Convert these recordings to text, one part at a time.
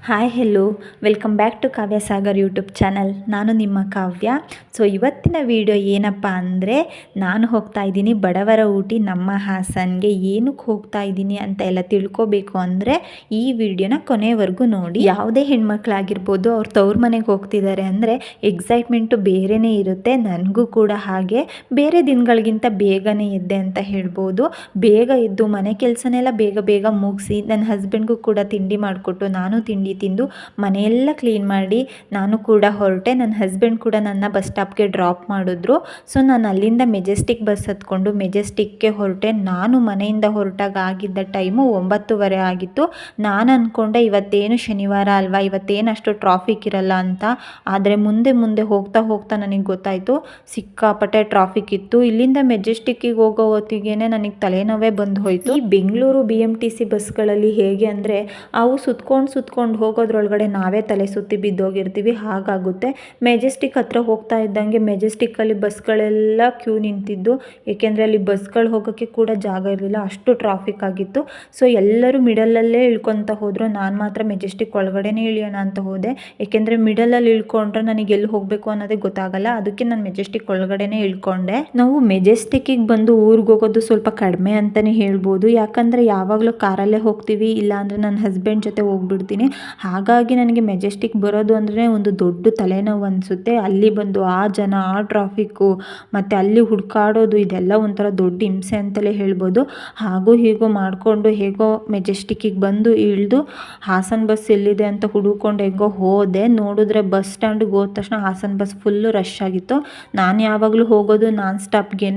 Hi hello welcome back to Kavya Sagar YouTube channel ನಾನು ನಿಮ್ಮ ಕಾವ್ಯ. So ಇವತ್ತಿನ video ಏನಪ್ಪ ಅಂದರೆ ನಾನು ಹೋಗ್ತಾ ಇದ್ದೀನಿ ಬಡವರ ಊಟಿ ನಮ್ಮ ಹಾಸನ್ಗೆ. ಏನಕ್ಕೆ ಹೋಗ್ತಾ ಇದ್ದೀನಿ ಅಂತ ಎಲ್ಲ ತಿಳ್ಕೊಬೇಕು ಅಂದರೆ ಈ ವಿಡಿಯೋನ ಕೊನೆವರೆಗೂ ನೋಡಿ. ಯಾವುದೇ ಹೆಣ್ಮಕ್ಳಾಗಿರ್ಬೋದು ಅವ್ರು ತವ್ರ ಮನೆಗೆ ಹೋಗ್ತಿದ್ದಾರೆ ಅಂದರೆ ಎಕ್ಸೈಟ್ಮೆಂಟು ಬೇರೆಯೇ ಇರುತ್ತೆ. ನನಗೂ ಕೂಡ ಹಾಗೆ. ಬೇರೆ ದಿನಗಳಿಗಿಂತ ಬೇಗನೆ ಇದ್ದೆ ಅಂತ ಹೇಳ್ಬೋದು. ಬೇಗ ಎದ್ದು ಮನೆ ಕೆಲಸನೆಲ್ಲ ಬೇಗ ಬೇಗ ಮುಗಿಸಿ ನನ್ನ ಹಸ್ಬೆಂಡ್ಗೂ ಕೂಡ ತಿಂಡಿ ಮಾಡಿಕೊಟ್ಟು ನಾನು ತಿಂಡಿ ತಿಂದು ಮನೆಯೆಲ್ಲ ಕ್ಲೀನ್ ಮಾಡಿ ನಾನು ಕೂಡ ಹೊರಟೆ. ನನ್ನ ಹಸ್ಬೆಂಡ್ ಕೂಡ ನನ್ನ ಬಸ್ ಸ್ಟಾಪ್ಗೆ ಡ್ರಾಪ್ ಮಾಡಿದ್ರು. ಸೊ ನಾನು ಅಲ್ಲಿಂದ ಮೆಜೆಸ್ಟಿಕ್ ಬಸ್ ಹತ್ಕೊಂಡು ಮೆಜೆಸ್ಟಿಕ್ಗೆ ಹೊರಟೆ. ನಾನು ಮನೆಯಿಂದ ಹೊರಟಾಗ ಆಗಿದ್ದ ಟೈಮು ಒಂಬತ್ತುವರೆ ಆಗಿತ್ತು. ನಾನು ಅಂದ್ಕೊಂಡೆ ಇವತ್ತೇನು ಶನಿವಾರ ಅಲ್ವಾ? ಇವತ್ತೇನು ಅಷ್ಟು ಟ್ರಾಫಿಕ್ ಇರಲ್ಲ ಅಂತ. ಆದರೆ ಮುಂದೆ ಮುಂದೆ ಹೋಗ್ತಾ ಹೋಗ್ತಾ ನನಗೆ ಗೊತ್ತಾಯಿತು. ಸಿಕ್ಕಾಪಟ್ಟೆ ಟ್ರಾಫಿಕ್ ಇತ್ತು. ಇಲ್ಲಿಂದ ಮೆಜೆಸ್ಟಿಕ್ಕಿಗೆ ಹೋಗೋ ಹೊತ್ತಿಗೆ ನನಗೆ ತಲೆನೋವೇ ಬಂದು ಹೋಯಿತು. Bengaluru B M T C ಬಸ್ಗಳಲ್ಲಿ ಹೇಗೆ ಅಂದರೆ, ಅವು ಸುತ್ಕೊಂಡು ಸುತ್ಕೊಂಡು ಹೋಗೋದ್ರೊಳಗಡೆ ನಾವೇ ತಲೆ ಸುತ್ತಿ ಬಿದ್ದೋಗಿರ್ತೀವಿ, ಹಾಗಾಗುತ್ತೆ. ಮೆಜೆಸ್ಟಿಕ್ ಹತ್ರ ಹೋಗ್ತಾ ಇದ್ದಂಗೆ ಮೆಜೆಸ್ಟಿಕ್ಕಲ್ಲಿ ಬಸ್ಗಳೆಲ್ಲ ಕ್ಯೂ ನಿಂತಿದ್ದು. ಏಕೆಂದರೆ ಅಲ್ಲಿ ಬಸ್ಗಳು ಹೋಗೋಕ್ಕೆ ಕೂಡ ಜಾಗ ಇರಲಿಲ್ಲ, ಅಷ್ಟು ಟ್ರಾಫಿಕ್ ಆಗಿತ್ತು. ಸೊ ಎಲ್ಲರೂ ಮಿಡಲಲ್ಲೇ ಇಳ್ಕೊತ ಹೋದರು. ನಾನು ಮಾತ್ರ ಮೆಜೆಸ್ಟಿಕ್ ಒಳಗಡೆನೇ ಇಳಿಯೋಣ ಅಂತ ಹೋದೆ. ಏಕೆಂದರೆ ಮಿಡಲಲ್ಲಿ ಇಳ್ಕೊಂಡ್ರೆ ನನಗೆ ಎಲ್ಲಿ ಹೋಗಬೇಕು ಅನ್ನೋದೇ ಗೊತ್ತಾಗಲ್ಲ. ಅದಕ್ಕೆ ನಾನು ಮೆಜೆಸ್ಟಿಕ್ ಒಳಗಡೆನೇ ಇಳ್ಕೊಂಡೆ. ನಾವು ಮೆಜೆಸ್ಟಿಕ್ಕಿಗೆ ಬಂದು ಊರಿಗೆ ಹೋಗೋದು ಸ್ವಲ್ಪ ಕಡಿಮೆ ಅಂತಲೇ ಹೇಳ್ಬೋದು. ಯಾಕಂದರೆ ಯಾವಾಗಲೂ ಕಾರಲ್ಲೇ ಹೋಗ್ತೀವಿ. ಇಲ್ಲಾಂದರೆ ನನ್ನ ಹಸ್ಬೆಂಡ್ ಜೊತೆ ಹೋಗ್ಬಿಡ್ತೀನಿ. ಹಾಗಾಗಿ ನನಗೆ ಮೆಜೆಸ್ಟಿಕ್ ಬರೋದು ಅಂದರೆ ಒಂದು ದೊಡ್ಡ ತಲೆನೋವು ಅನಿಸುತ್ತೆ. ಅಲ್ಲಿ ಬಂದು ಆ ಜನ, ಆ ಟ್ರಾಫಿಕ್ಕು ಮತ್ತು ಅಲ್ಲಿ ಹುಡುಕಾಡೋದು, ಇದೆಲ್ಲ ಒಂಥರ ದೊಡ್ಡ ಹಿಂಸೆ ಅಂತಲೇ ಹೇಳ್ಬೋದು. ಹಾಗೂ ಹೀಗೂ ಮಾಡಿಕೊಂಡು ಹೇಗೋ ಮೆಜೆಸ್ಟಿಕ್ಕಿಗೆ ಬಂದು ಇಳಿದು ಹಾಸನ ಬಸ್ ಎಲ್ಲಿದೆ ಅಂತ ಹುಡುಕೊಂಡು ಹೇಗೋ ಹೋದೆ. ನೋಡಿದ್ರೆ ಬಸ್ ಸ್ಟ್ಯಾಂಡಿಗೆ ಹೋದ ತಕ್ಷಣ ಹಾಸನ ಬಸ್ ಫುಲ್ಲು ರಶ್ ಆಗಿತ್ತು. ನಾನು ಯಾವಾಗಲೂ ಹೋಗೋದು ನಾನ್ ಸ್ಟಾಪ್ಗೆ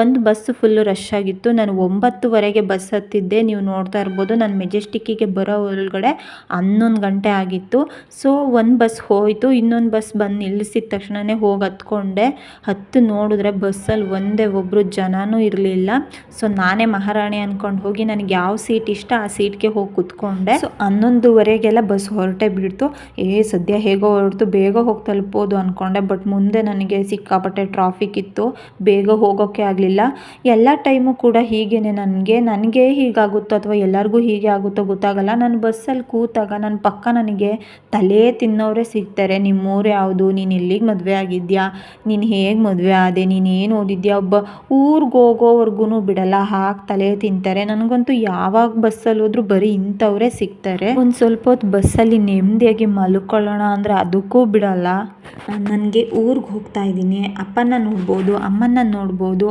ಒಂದು ಬಸ್ ಫುಲ್ಲು ರಶ್ ಆಗಿತ್ತು. ನಾನು ಒಂಬತ್ತುವರೆಗೆ ಬಸ್ ಹತ್ತಿದ್ದೆ. ನೀವು ನೋಡ್ತಾ ಇರ್ಬೋದು, ನಾನು ಮೆಜೆಸ್ಟಿಕ್ಕಿಗೆ ಬರೋ ಒಳಗಡೆ ಹನ್ನೊಂದು ಗಂಟೆ ಆಗಿತ್ತು. ಸೊ ಒಂದು ಬಸ್ ಹೋಯಿತು. ಇನ್ನೊಂದು ಬಸ್ ಬಂದು ನಿಲ್ಲಿಸಿದ ತಕ್ಷಣವೇ ಹೋಗಿ ಹತ್ಕೊಂಡೆ. ಹತ್ತು ನೋಡಿದ್ರೆ ಬಸ್ಸಲ್ಲಿ ಒಂದೇ ಒಬ್ಬರು ಜನನೂ ಇರಲಿಲ್ಲ. ಸೊ ನಾನೇ ಮಹಾರಾಣಿ ಅಂದ್ಕೊಂಡು ಹೋಗಿ ನನಗೆ ಯಾವ ಸೀಟ್ ಇಷ್ಟ ಆ ಸೀಟ್ಗೆ ಹೋಗಿ ಕುತ್ಕೊಂಡೆ. ಸೊ ಹನ್ನೊಂದುವರೆಗೆಲ್ಲ ಬಸ್ ಹೊರಟೆ ಬಿಡ್ತು. ಏ, ಸದ್ಯ ಹೇಗೋ ಹೊರಟು ಬೇಗ ಹೋಗಿ ತಲುಪೋದು ಅಂದ್ಕೊಂಡೆ ಬಟ್ ಮುಂದೆ ನನಗೆ ಸಿಕ್ಕಾಪಟ್ಟೆ ಟ್ರಾಫಿಕ್ ಇತ್ತು. ಬೇಗ ಹೋಗೋಕ್ಕೆ ಆಗಲಿಲ್ಲ. ಎಲ್ಲ ಟೈಮು ಕೂಡ ಹೀಗೇನೆ. ನನಗೆ ನನಗೆ ಹೀಗಾಗುತ್ತೋ ಅಥವಾ ಎಲ್ಲರಿಗೂ ಹೀಗೆ ಆಗುತ್ತೋ ಗೊತ್ತಾಗಲ್ಲ. ನಾನು ಬಸ್ಸಲ್ಲಿ ಕೂತಾಗ ನನ್ನ ಪಕ್ಕ ನನಗೆ ತಲೆ ತಿನ್ನೋರೇ ಸಿಗ್ತಾರೆ. ನಿಮ್ಮೂರು ಯಾವುದು? ನೀನು ಎಲ್ಲಿಗೆ ಮದುವೆ ಆಗಿದ್ಯಾ? ನೀನು ಹೇಗೆ ಮದುವೆ ಆದೆ? ನೀನು ಏನು ಓದಿದ್ಯಾ? ಒಬ್ಬ ಊರಿಗೆ ಹೋಗೋವರೆಗೂ ಬಿಡಲ್ಲ. ಹಾಕಿ ತಲೆ ತಿಂತಾರೆ. ನನಗಂತೂ ಯಾವಾಗ ಬಸ್ಸಲ್ಲಿ ಹೋದ್ರೂ ಬರೀ ಇಂಥವರೇ ಸಿಗ್ತಾರೆ. ಒಂದು ಸ್ವಲ್ಪ ಹೊತ್ತು ಬಸ್ಸಲ್ಲಿ ನೆಮ್ಮದಿಯಾಗಿ ಮಲ್ಕೊಳ್ಳೋಣ ಅಂದರೆ ಅದಕ್ಕೂ ಬಿಡಲ್ಲ. ನನಗೆ ಊರಿಗೆ ಹೋಗ್ತಾ ಇದ್ದೀನಿ. ಅಪ್ಪನ ನೋಡ್ಬೋದು ಅಮ್ಮನ ನೋಡ್ಬೋದು,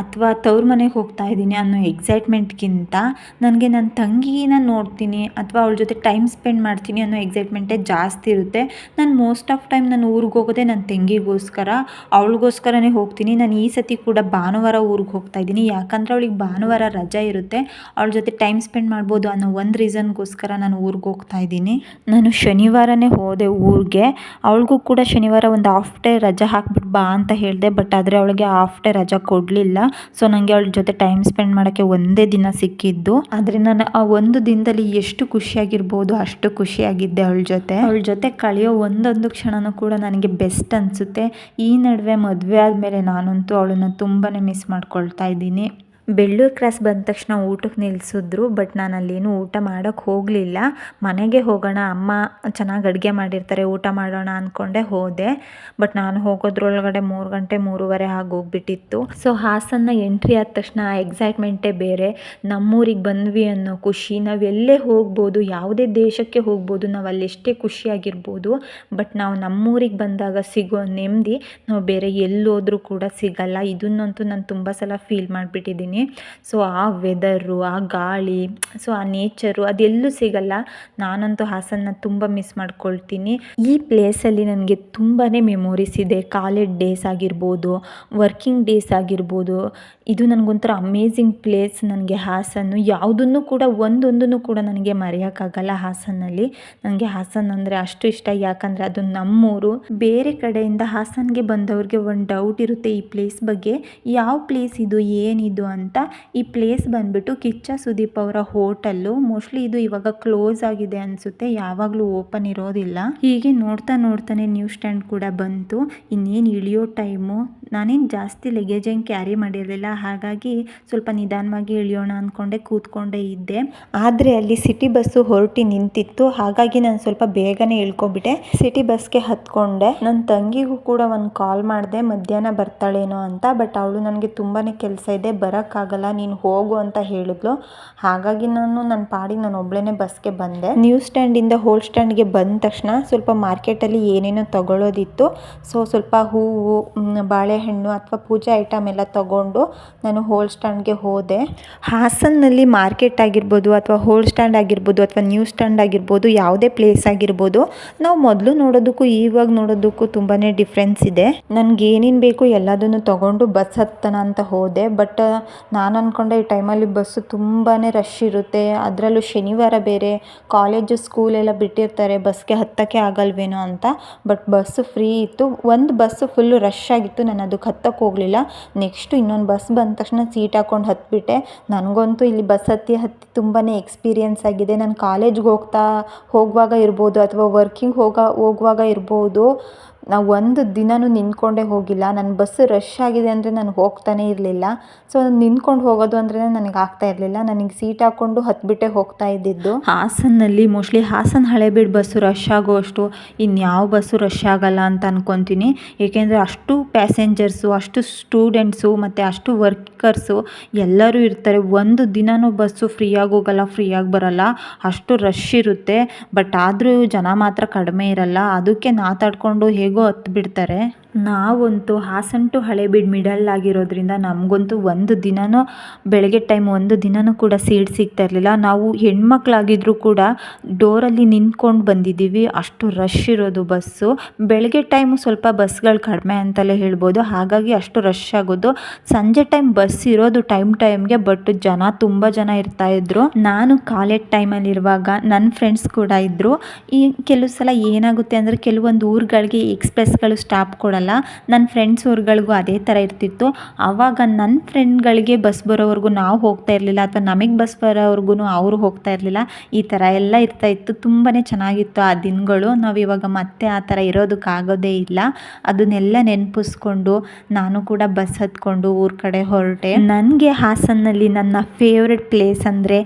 ಅಥವಾ ತವ್ರ ಮನೆಗೆ ಹೋಗ್ತಾ ಇದ್ದೀನಿ ಅನ್ನೋ ಎಕ್ಸೈಟ್ಮೆಂಟ್ಗಿಂತ ನನಗೆ ನನ್ನ ತಂಗಿನ ನೋಡ್ತೀನಿ. ಅಥವಾ ಅವಳ ಜೊತೆ ಟೈಮ್ ಸ್ಪೆಂಡ್ ಮಾಡ್ತೀನಿ ಅನ್ನೋ ಎಕ್ಸೈಟ್ಮೆಂಟೇ ಜಾಸ್ತಿ ಇರುತ್ತೆ. ನಾನು ಮೋಸ್ಟ್ ಆಫ್ ಟೈಮ್ ನಾನು ಊರಿಗೆ ಹೋಗೋದೇ ನನ್ನ ತಂಗಿಗೋಸ್ಕರ. ಅವಳಿಗೋಸ್ಕರನೇ ಹೋಗ್ತೀನಿ. ನಾನು ಈ ಸತಿ ಕೂಡ ಭಾನುವಾರ ಊರಿಗೆ ಹೋಗ್ತಾ ಇದ್ದೀನಿ. ಯಾಕಂದರೆ ಅವಳಿಗೆ ಭಾನುವಾರ ರಜಾ ಇರುತ್ತೆ. ಅವಳ ಜೊತೆ ಟೈಮ್ ಸ್ಪೆಂಡ್ ಮಾಡ್ಬೋದು ಅನ್ನೋ ಒಂದು ರೀಸನ್ಗೋಸ್ಕರ ನಾನು ಊರಿಗೆ ಹೋಗ್ತಾ ಇದ್ದೀನಿ. ನಾನು ಶನಿವಾರನೇ ಹೋದೆ ಊರಿಗೆ. ಅವಳಿಗೂ ಕೂಡ ಶನಿವಾರ ಒಂದು ಹಾಫ್ ಡೇ ರಜಾ ಹಾಕ್ಬಿಟ್ಟು ಬಾ ಅಂತ ಹೇಳಿದೆ. ಬಟ್ ಆದರೆ ಅವಳಿಗೆ ಹಾಫ್ ಡೇ ರಜಾ ಕೊಡಲಿಲ್ಲ. ಸೊ ನನಗೆ ಅವಳ ಜೊತೆ ಟೈಮ್ ಸ್ಪೆಂಡ್ ಮಾಡೋಕ್ಕೆ ಒಂದೇ ದಿನ ಸಿಕ್ಕಿದ್ದು. ಆದರೆ ನಾನು ಆ ಒಂದು ದಿನದಲ್ಲಿ ಎಷ್ಟು ಖುಷಿಯಾಗಿರ್ಬೋದು, ಅಷ್ಟು ಖುಷಿಯಾಗಿದ್ದೆ ಅವಳ ಜೊತೆ. ಅವಳ ಜೊತೆ ಕಳೆಯೋ ಒಂದೊಂದು ಕ್ಷಣನೂ ಕೂಡ ನನಗೆ ಬೆಸ್ಟ್ ಅನಿಸುತ್ತೆ. ಈ ನಡುವೆ ಮದುವೆ ಆದಮೇಲೆ ನಾನಂತೂ ಅವಳನ್ನು ತುಂಬಾ ಮಿಸ್ ಮಾಡ್ಕೊಳ್ತಾ ಇದ್ದೀನಿ. ಬೆಳ್ಳೂರು ಕ್ರಾಸ್ ಬಂದ ತಕ್ಷಣ ಊಟಕ್ಕೆ ನಿಲ್ಲಿಸಿದ್ರು ಬಟ್ ನಾನು ಅಲ್ಲೇನು ಊಟ ಮಾಡೋಕ್ಕೆ ಹೋಗಲಿಲ್ಲ. ಮನೆಗೆ ಹೋಗೋಣ, ಅಮ್ಮ ಚೆನ್ನಾಗಿ ಅಡುಗೆ ಮಾಡಿರ್ತಾರೆ, ಊಟ ಮಾಡೋಣ ಅಂದ್ಕೊಂಡೆ ಹೋದೆ. ಬಟ್ ನಾನು ಹೋಗೋದ್ರೊಳಗಡೆ ಮೂರು ಗಂಟೆ, ಮೂರುವರೆ ಆಗೋಗ್ಬಿಟ್ಟಿತ್ತು ಸೊ ಹಾಸನ್ನ ಎಂಟ್ರಿ ಆದ ತಕ್ಷಣ ಎಕ್ಸೈಟ್ಮೆಂಟೇ ಬೇರೆ. ನಮ್ಮೂರಿಗೆ ಬಂದ್ವಿ ಅನ್ನೋ ಖುಷಿ. ನಾವು ಎಲ್ಲೇ ಹೋಗ್ಬೋದು, ಯಾವುದೇ ದೇಶಕ್ಕೆ ಹೋಗ್ಬೋದು, ನಾವು ಅಲ್ಲೆಷ್ಟೇ ಖುಷಿಯಾಗಿರ್ಬೋದು ಬಟ್ ನಾವು ನಮ್ಮೂರಿಗೆ ಬಂದಾಗ ಸಿಗೋ ನೆಮ್ಮದಿ ನಾವು ಬೇರೆ ಎಲ್ಲೋದ್ರೂ ಕೂಡ ಸಿಗಲ್ಲ. ಇದನ್ನಂತೂ ನಾನು ತುಂಬ ಸಲ ಫೀಲ್ ಮಾಡಿಬಿಟ್ಟಿದ್ದೀನಿ ಸೊ ಆ ವೆದರು ಆ ಗಾಳಿ ಸೊ ಆ ನೇಚರು ಅದೆಲ್ಲೂ ಸಿಗಲ್ಲ. ನಾನಂತೂ ಹಾಸನ್ನ ತುಂಬ ಮಿಸ್ ಮಾಡ್ಕೊಳ್ತೀನಿ. ಈ ಪ್ಲೇಸಲ್ಲಿ ನನಗೆ ತುಂಬಾ ಮೆಮೊರೀಸ್ ಇದೆ. ಕಾಲೇಜ್ ಡೇಸ್ ಆಗಿರ್ಬೋದು ವರ್ಕಿಂಗ್ ಡೇಸ್ ಆಗಿರ್ಬೋದು. ಇದು ನನಗೊಂಥರ ಅಮೇಝಿಂಗ್ ಪ್ಲೇಸ್ ನನಗೆ ಹಾಸನ್ನು. ಯಾವುದನ್ನು ಕೂಡ, ಒಂದೊಂದನ್ನು ಕೂಡ ನನಗೆ ಮರೆಯೋಕ್ಕಾಗಲ್ಲ ಹಾಸನಲ್ಲಿ ನನಗೆ ಹಾಸನ್ ಅಂದರೆ ಅಷ್ಟು ಇಷ್ಟ. ಯಾಕಂದರೆ ಅದು ನಮ್ಮೂರು. ಬೇರೆ ಕಡೆಯಿಂದ ಹಾಸನ್ಗೆ ಬಂದವ್ರಿಗೆ ಒಂದು ಡೌಟ್ ಇರುತ್ತೆ ಈ ಪ್ಲೇಸ್ ಬಗ್ಗೆ. ಯಾವ ಪ್ಲೇಸ್ ಇದು? ಏನಿದು ಅಂತ. ಅಂತ ಈ ಪ್ಲೇಸ್ ಬಂದ್ಬಿಟ್ಟು ಕಿಚ್ಚ ಸುದೀಪ್ ಅವರ ಹೋಟೆಲ್ಲು ಮೋಸ್ಟ್ಲಿ ಇದು ಇವಾಗ ಕ್ಲೋಸ್ ಆಗಿದೆ ಅನಿಸುತ್ತೆ. ಯಾವಾಗಲೂ ಓಪನ್ ಇರೋದಿಲ್ಲ. ಹೀಗೆ ನೋಡ್ತಾ ನೋಡ್ತಾನೆ ನ್ಯೂ ಸ್ಟ್ಯಾಂಡ್ ಕೂಡ ಬಂತು. ಇನ್ನೇನು ಇಳಿಯೋ ಟೈಮು ನಾನೇನು ಜಾಸ್ತಿ ಲಗೇಜ್ ಏನು ಕ್ಯಾರಿ ಮಾಡಿರಲಿಲ್ಲ. ಹಾಗಾಗಿ ಸ್ವಲ್ಪ ನಿಧಾನವಾಗಿ ಇಳಿಯೋಣ ಅಂದ್ಕೊಂಡೆ ಕೂತ್ಕೊಂಡೇ ಇದ್ದೆ. ಆದರೆ ಅಲ್ಲಿ ಸಿಟಿ ಬಸ್ಸು ಹೊರಟಿ ನಿಂತಿತ್ತು. ಹಾಗಾಗಿ ನಾನು ಸ್ವಲ್ಪ ಬೇಗನೆ ಇಳ್ಕೊಬಿಟ್ಟೆ ಸಿಟಿ ಬಸ್ಗೆ ಹತ್ಕೊಂಡೆ. ನನ್ನ ತಂಗಿಗೂ ಕೂಡ ಒಂದು ಕಾಲ್ ಮಾಡಿದೆ. ಮಧ್ಯಾಹ್ನ ಬರ್ತಾಳೇನೋ ಅಂತ. ಬಟ್ ಅವಳು ನನಗೆ ತುಂಬಾ ಕೆಲಸ ಇದೆ. ಬರೋಕ್ಕಾಗಲ್ಲ ನೀನು ಹೋಗು ಅಂತ ಹೇಳಿದ್ಲು. ಹಾಗಾಗಿ ನಾನು ನನ್ನ ಪಾಡಿಗೆ ನಾನು ಒಬ್ಳೇ ಬಸ್ಗೆ ಬಂದೆ. ನ್ಯೂ ಸ್ಟ್ಯಾಂಡಿಂದ ಹೋಲ್ ಸ್ಟ್ಯಾಂಡ್ಗೆ ಬಂದ ತಕ್ಷಣ ಸ್ವಲ್ಪ ಮಾರ್ಕೆಟಲ್ಲಿ ಏನೇನೋ ತಗೊಳ್ಳೋದಿತ್ತು ಸೊ ಸ್ವಲ್ಪ ಹೂವು ಬಾಳೆಹಣ್ಣು ಅಥವಾ ಪೂಜೆ ಐಟಮ್ ಎಲ್ಲ ತಗೊಂಡು ನಾನು ಹೋಲ್ ಸ್ಟ್ಯಾಂಡ್ಗೆ ಹೋದೆ. ಹಾಸನ್ನಲ್ಲಿ ಮಾರ್ಕೆಟ್ ಆಗಿರ್ಬೋದು ಅಥವಾ ಹೋಲ್ ಸ್ಟ್ಯಾಂಡ್ ಆಗಿರ್ಬೋದು ಅಥವಾ ನ್ಯೂ ಸ್ಟ್ಯಾಂಡ್ ಆಗಿರ್ಬೋದು, ಯಾವುದೇ ಪ್ಲೇಸ್ ಆಗಿರ್ಬೋದು, ನಾವು ಮೊದಲು ನೋಡೋದಕ್ಕೂ ಇವಾಗ ನೋಡೋದಕ್ಕೂ ತುಂಬಾ ಡಿಫ್ರೆನ್ಸ್ ಇದೆ. ನನಗೆ ಏನೇನು ಬೇಕು ಎಲ್ಲದನ್ನು ತಗೊಂಡು ಬಸ್ ಹತ್ತನ ಅಂತ ಹೋದೆ. ಬಟ್ ನಾನು ಅಂದ್ಕೊಂಡೆ ಈ ಟೈಮಲ್ಲಿ ಬಸ್ಸು ತುಂಬಾ ರಶ್ ಇರುತ್ತೆ. ಅದರಲ್ಲೂ ಶನಿವಾರ ಬೇರೆ ಕಾಲೇಜು ಸ್ಕೂಲ್ ಎಲ್ಲ ಬಿಟ್ಟಿರ್ತಾರೆ, ಬಸ್ಗೆ ಹತ್ತಕ್ಕೆ ಆಗಲ್ವೇನೋ ಅಂತ. ಬಟ್ ಬಸ್ಸು ಫ್ರೀ ಇತ್ತು. ಒಂದು ಬಸ್ಸು ಫುಲ್ಲು ರಶ್ ಆಗಿತ್ತು. ನಾನು ಅದಕ್ಕೆ ಹತ್ತಕ್ಕೆ ಹೋಗಲಿಲ್ಲ. ನೆಕ್ಸ್ಟು ಇನ್ನೊಂದು ಬಸ್ ಬಂದ ತಕ್ಷಣ ಸೀಟ್ ಹಾಕ್ಕೊಂಡು ಹತ್ಬಿಟ್ಟೆ. ನನಗಂತೂ ಇಲ್ಲಿ ಬಸ್ ಹತ್ತಿ ಹತ್ತಿ ತುಂಬಾ ಎಕ್ಸ್ಪೀರಿಯೆನ್ಸ್ ಆಗಿದೆ. ನಾನು ಕಾಲೇಜ್ಗೆ ಹೋಗ್ತಾ ಹೋಗುವಾಗ ಇರ್ಬೋದು ಅಥವಾ ವರ್ಕಿಂಗ್ ಹೋಗ, ಹೋಗುವಾಗ ಇರ್ಬೋದು. ನಾವು ಒಂದು ದಿನವೂ ನಿಂತ್ಕೊಂಡೇ ಹೋಗಿಲ್ಲ. ನನ್ನ ಬಸ್ ರಶ್ ಆಗಿದೆ ಅಂದರೆ ನಾನು ಹೋಗ್ತಾನೇ ಇರಲಿಲ್ಲ. ಸೊ ನಿಂತ್ಕೊಂಡು ಹೋಗೋದು ಅಂದ್ರೆ ನನಗೆ ಆಗ್ತಾ ಇರಲಿಲ್ಲ. ನನಗೆ ಸೀಟ್ ಹಾಕ್ಕೊಂಡು ಹತ್ಬಿಟ್ಟೆ ಹೋಗ್ತಾ ಇದ್ದಿದ್ದು. ಹಾಸನಲ್ಲಿ mostly Hassan Halebidu bus rush ಆಗೋಷ್ಟು ಇನ್ಯಾವ ಬಸ್ಸು ರಶ್ ಆಗಲ್ಲ ಅಂತ ಅಂದ್ಕೊತೀನಿ ಏಕೆಂದರೆ ಅಷ್ಟು ಪ್ಯಾಸೆಂಜರ್ಸು ಅಷ್ಟು ಸ್ಟೂಡೆಂಟ್ಸು ಮತ್ತು ಅಷ್ಟು ವರ್ಕರ್ಸು ಎಲ್ಲರೂ ಇರ್ತಾರೆ. ಒಂದು ದಿನವೂ ಬಸ್ಸು ಫ್ರೀಯಾಗಿ ಹೋಗಲ್ಲ ಫ್ರೀಯಾಗಿ ಬರಲ್ಲ. ಅಷ್ಟು ರಶ್ ಇರುತ್ತೆ. ಬಟ್ ಆದರೂ ಜನ ಮಾತ್ರ ಕಡಿಮೆ ಇರಲ್ಲ. ಅದಕ್ಕೆ ಮಾತಾಡಿಕೊಂಡು ಹೇಗೋ ಹತ್ತು ಬಿಡ್ತಾರೆ. ನಾವಂತೂ ಹಾಸನ್ ಟು ಬಿಡ್ ಮಿಡಲ್ ಆಗಿರೋದ್ರಿಂದ ನಮಗಂತೂ ಒಂದು ದಿನವೂ ಬೆಳಗ್ಗೆ ಟೈಮ್ ಒಂದು ದಿನವೂ ಕೂಡ ಸೀಟ್ ಸಿಗ್ತಾ ಇರಲಿಲ್ಲ. ನಾವು ಹೆಣ್ಮಕ್ಳಾಗಿದ್ರೂ ಕೂಡ ಡೋರಲ್ಲಿ ನಿಂತ್ಕೊಂಡು ಬಂದಿದ್ದೀವಿ. ಅಷ್ಟು ರಶ್ ಇರೋದು ಬಸ್ಸು. ಬೆಳಗ್ಗೆ ಟೈಮು ಸ್ವಲ್ಪ ಬಸ್ಗಳು ಕಡಿಮೆ ಅಂತಲೇ ಹೇಳ್ಬೋದು. ಹಾಗಾಗಿ ಅಷ್ಟು ರಶ್ ಆಗೋದು. ಸಂಜೆ ಟೈಮ್ ಬಸ್ ಇರೋದು ಟೈಮ್ ಟೈಮ್ಗೆ, ಬಟ್ ಜನ ತುಂಬ ಜನ ಇರ್ತಾ ಇದ್ರು. ನಾನು ಕಾಲೇಜ್ ಟೈಮಲ್ಲಿರುವಾಗ ನನ್ನ ಫ್ರೆಂಡ್ಸ್ ಕೂಡ ಇದ್ದರು ಈ ಕೆಲವು ಸಲ ಏನಾಗುತ್ತೆ ಅಂದರೆ, ಕೆಲವೊಂದು ಊರುಗಳಿಗೆ ಎಕ್ಸ್ಪ್ರೆಸ್ಗಳು ಸ್ಟಾಪ್ ಕೊಡಲ್ಲ. ನನ್ನ ಫ್ರೆಂಡ್ಸ್ ಊರುಗಳಿಗೂ ಅದೇ ಥರ ಇರ್ತಿತ್ತು. ಆವಾಗ ನನ್ನ ಫ್ರೆಂಡ್ಗಳಿಗೆ ಬಸ್ ಬರೋವರೆಗೂ ನಾವು ಹೋಗ್ತಾ ಇರಲಿಲ್ಲ ಅಥವಾ ನಮಗೆ ಬಸ್ ಬರೋವರೆಗೂ ಅವರು ಹೋಗ್ತಾ ಇರಲಿಲ್ಲ. ಈ ಥರ ಎಲ್ಲ ಇರ್ತಾ ಇತ್ತು. ತುಂಬಾ ಚೆನ್ನಾಗಿತ್ತು ಆ ದಿನಗಳು. ನಾವು ಇವಾಗ ಮತ್ತೆ ಆ ಥರ ಇರೋದಕ್ಕಾಗೋದೇ ಇಲ್ಲ. ಅದನ್ನೆಲ್ಲ ನೆನಪಿಸ್ಕೊಂಡು ನಾನು ಕೂಡ ಬಸ್ ಹತ್ಕೊಂಡು ಊರ ಕಡೆ ಹೊರಟೆ. ನನಗೆ ಹಾಸನ್ನಲ್ಲಿ ನನ್ನ ಫೇವ್ರೆಟ್ ಪ್ಲೇಸ್ ಅಂದರೆ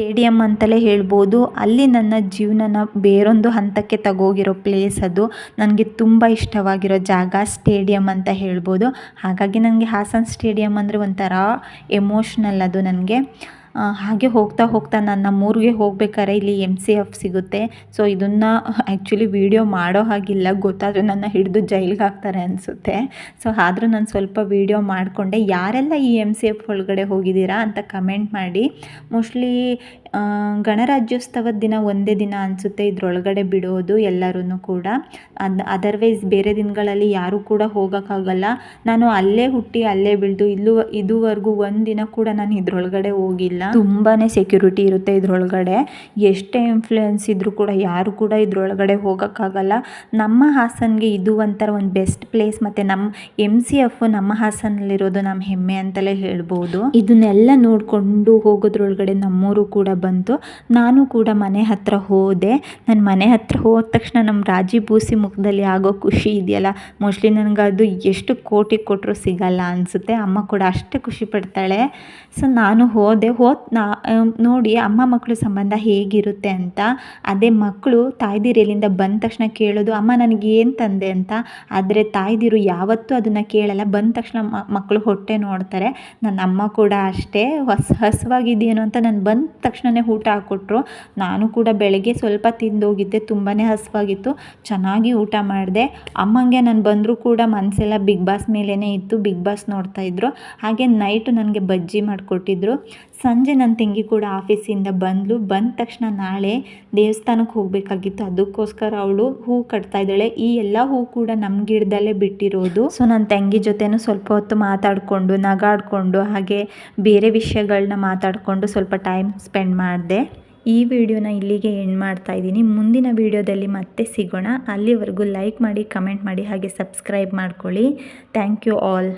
ಸ್ಟೇಡಿಯಂ ಅಂತಲೇ ಹೇಳ್ಬೋದು. ಅಲ್ಲಿ ನನ್ನ ಜೀವನನ ಬೇರೊಂದು ಹಂತಕ್ಕೆ ತಗೋಗಿರೋ ಪ್ಲೇಸ್ ಅದು. ನನಗೆ ತುಂಬ ಇಷ್ಟವಾಗಿರೋ ಜಾಗ ಸ್ಟೇಡಿಯಂ ಅಂತ ಹೇಳ್ಬೋದು. ಹಾಗಾಗಿ ನನಗೆ ಹಾಸನ್ ಸ್ಟೇಡಿಯಂ ಅಂದರೆ ಒಂಥರ ಎಮೋಷ್ನಲ್ ಅದು ನನಗೆ. ಹಾಗೆ ಹೋಗ್ತಾ ಹೋಗ್ತಾ ನಾನು ನಮ್ಮೂರಿಗೆ ಹೋಗ್ಬೇಕಾದ್ರೆ ಇಲ್ಲಿ ಎಂ ಸಿ ಎಫ್ ಸಿಗುತ್ತೆ. ಸೊ ಇದನ್ನು ಆ್ಯಕ್ಚುಲಿ ವೀಡಿಯೋ ಮಾಡೋ ಹಾಗಿಲ್ಲ. ಗೊತ್ತಾದರೂ ನನ್ನ ಹಿಡಿದು ಜೈಲಿಗೆ ಹಾಕ್ತಾರೆ ಅನಿಸುತ್ತೆ. ಸೊ ಆದರೂ ನಾನು ಸ್ವಲ್ಪ ವೀಡಿಯೋ ಮಾಡಿಕೊಂಡೆ. ಯಾರೆಲ್ಲ ಈ ಎಂ ಸಿ ಎಫ್ ಒಳಗಡೆ ಹೋಗಿದ್ದೀರಾ ಅಂತ ಕಮೆಂಟ್ ಮಾಡಿ. ಮೋಸ್ಟ್ಲಿ ಗಣರಾಜ್ಯೋತ್ಸವದ ದಿನ ಒಂದೇ ದಿನ ಅನಿಸುತ್ತೆ. ಇದರೊಳಗಡೆ ಬಿಡೋದು ಎಲ್ಲರೂ ಕೂಡ. ಅದು ಅದರ್ವೈಸ್ ಬೇರೆ ದಿನಗಳಲ್ಲಿ ಯಾರೂ ಕೂಡ ಹೋಗೋಕ್ಕಾಗಲ್ಲ. ನಾನು ಅಲ್ಲೇ ಹುಟ್ಟಿ ಅಲ್ಲೇ ಬೆಳೆದು ಇಲ್ಲೂ, ಇದುವರೆಗೂ ಒಂದು ದಿನ ಕೂಡ ನಾನು ಇದರೊಳಗಡೆ ಹೋಗಿಲ್ಲ. ತುಂಬಾ ಸೆಕ್ಯೂರಿಟಿ ಇರುತ್ತೆ ಇದರೊಳಗಡೆ. ಎಷ್ಟೇ ಇನ್ಫ್ಲೂಯೆನ್ಸ್ ಇದ್ದರೂ ಕೂಡ ಯಾರು ಕೂಡ ಇದರೊಳಗಡೆ ಹೋಗೋಕ್ಕಾಗಲ್ಲ. ನಮ್ಮ ಹಾಸನ್ಗೆ ಇದು ಒಂಥರ ಒಂದು ಬೆಸ್ಟ್ ಪ್ಲೇಸ್ ಮತ್ತು ನಮ್ಮ ಎಂ ಸಿ ಎಫ್ ನಮ್ಮ ಹಾಸನಲ್ಲಿರೋದು ನಮ್ಮ ಹೆಮ್ಮೆ ಅಂತಲೇ ಹೇಳ್ಬೋದು. ಇದನ್ನೆಲ್ಲ ನೋಡಿಕೊಂಡು ಹೋಗೋದ್ರೊಳಗಡೆ ನಮ್ಮೂರು ಕೂಡ ಬಂತು. ನಾನು ಕೂಡ ಮನೆ ಹತ್ರ ಹೋದೆ. ನನ್ನ ಮನೆ ಹತ್ರ ಹೋದ ತಕ್ಷಣ ನಮ್ಮ ರಾಜಿ ಬೂಸಿ ಮುಖದಲ್ಲಿ ಆಗೋ ಖುಷಿ ಇದೆಯಲ್ಲ? ಮೋಸ್ಟ್ಲಿ ನನಗೆ ಅದು ಎಷ್ಟು ಕೋಟಿ ಕೊಟ್ಟರು ಸಿಗಲ್ಲ ಅನಿಸುತ್ತೆ. ಅಮ್ಮ ಕೂಡ ಅಷ್ಟೇ ಖುಷಿ ಪಡ್ತಾಳೆ. ಸೊ ನಾನು ಹೋದೆ. ಹೋದ ನಾ ನೋಡಿ ಅಮ್ಮ ಮಕ್ಕಳು ಸಂಬಂಧ ಹೇಗಿರುತ್ತೆ ಅಂತ. ಅದೇ ಮಕ್ಕಳು ತಾಯ್ದಿರು ಎಲ್ಲಿಂದ ಬಂದ ತಕ್ಷಣ ಕೇಳೋದು, ಅಮ್ಮ, ನನಗೆ ಏನು ತಂದೆ ಅಂತ? ಆದರೆ ತಾಯ್ದಿರು ಯಾವತ್ತೂ ಅದನ್ನು ಕೇಳಲ್ಲ. ಬಂದ ತಕ್ಷಣ ಮಕ್ಕಳು ಹೊಟ್ಟೆ ನೋಡ್ತಾರೆ. ನನ್ನ ಅಮ್ಮ ಕೂಡ ಅಷ್ಟೇ. ಹೊಸ, ಹಸುವಾಗಿದೆಯೇನೋ ಅಂತ ನಾನು ಬಂದ ತಕ್ಷಣವೇ ಊಟ ಹಾಕ್ಕೊಟ್ರು. ನಾನು ಕೂಡ ಬೆಳಗ್ಗೆ ಸ್ವಲ್ಪ ತಿಂದೋಗಿದ್ದೆ ತುಂಬಾ ಹಸಿವಾಗಿತ್ತು. ಚೆನ್ನಾಗಿ ಊಟ ಮಾಡಿದೆ. ಅಮ್ಮಂಗೆ ನಾನು ಬಂದರೂ ಕೂಡ ಮನಸ್ಸೆಲ್ಲ ಬಿಗ್ ಬಾಸ್ ಮೇಲೇ ಇತ್ತು, ಬಿಗ್ ಬಾಸ್ ನೋಡ್ತಾಯಿದ್ರು ಹಾಗೆ ನೈಟು ನನಗೆ ಬಜ್ಜಿ ಮಾಡಿಕೊಟ್ಟಿದ್ರು. ಸಂಜೆ ನನ್ನ ತಂಗಿ ಕೂಡ ಆಫೀಸಿಂದ ಬಂದಳು ಬಂದ ತಕ್ಷಣ ನಾಳೆ ದೇವಸ್ಥಾನಕ್ಕೆ ಹೋಗಬೇಕಾಗಿತ್ತು. ಅದಕ್ಕೋಸ್ಕರ ಅವಳು ಹೂ ಕಟ್ತಾ ಇದ್ದಾಳೆ. ಈ ಎಲ್ಲ ಹೂ ಕೂಡ ನಮ್ಮ ಗಿಡದಲ್ಲೇ ಬಿಟ್ಟಿರೋದು. ಸೊ ನನ್ನ ತಂಗಿ ಜೊತೆನೂ ಸ್ವಲ್ಪ ಹೊತ್ತು ಮಾತಾಡಿಕೊಂಡು, ನಗಾಡಿಕೊಂಡು, ಹಾಗೆ ಬೇರೆ ವಿಷಯಗಳನ್ನ ಮಾತಾಡಿಕೊಂಡು ಸ್ವಲ್ಪ ಟೈಮ್ ಸ್ಪೆಂಡ್ ಮಾಡಿದೆ. ಈ ವಿಡಿಯೋನ ಇಲ್ಲಿಗೆ ಎಂಡ್ ಮಾಡ್ತಾ ಇದ್ದೀನಿ. ಮುಂದಿನ ವಿಡಿಯೋದಲ್ಲಿ ಮತ್ತೆ ಸಿಗೋಣ. ಅಲ್ಲಿವರೆಗೂ ಲೈಕ್ ಮಾಡಿ ಕಮೆಂಟ್ ಮಾಡಿ, ಹಾಗೆ ಸಬ್ಸ್ಕ್ರೈಬ್ ಮಾಡ್ಕೊಳ್ಳಿ. Thank you all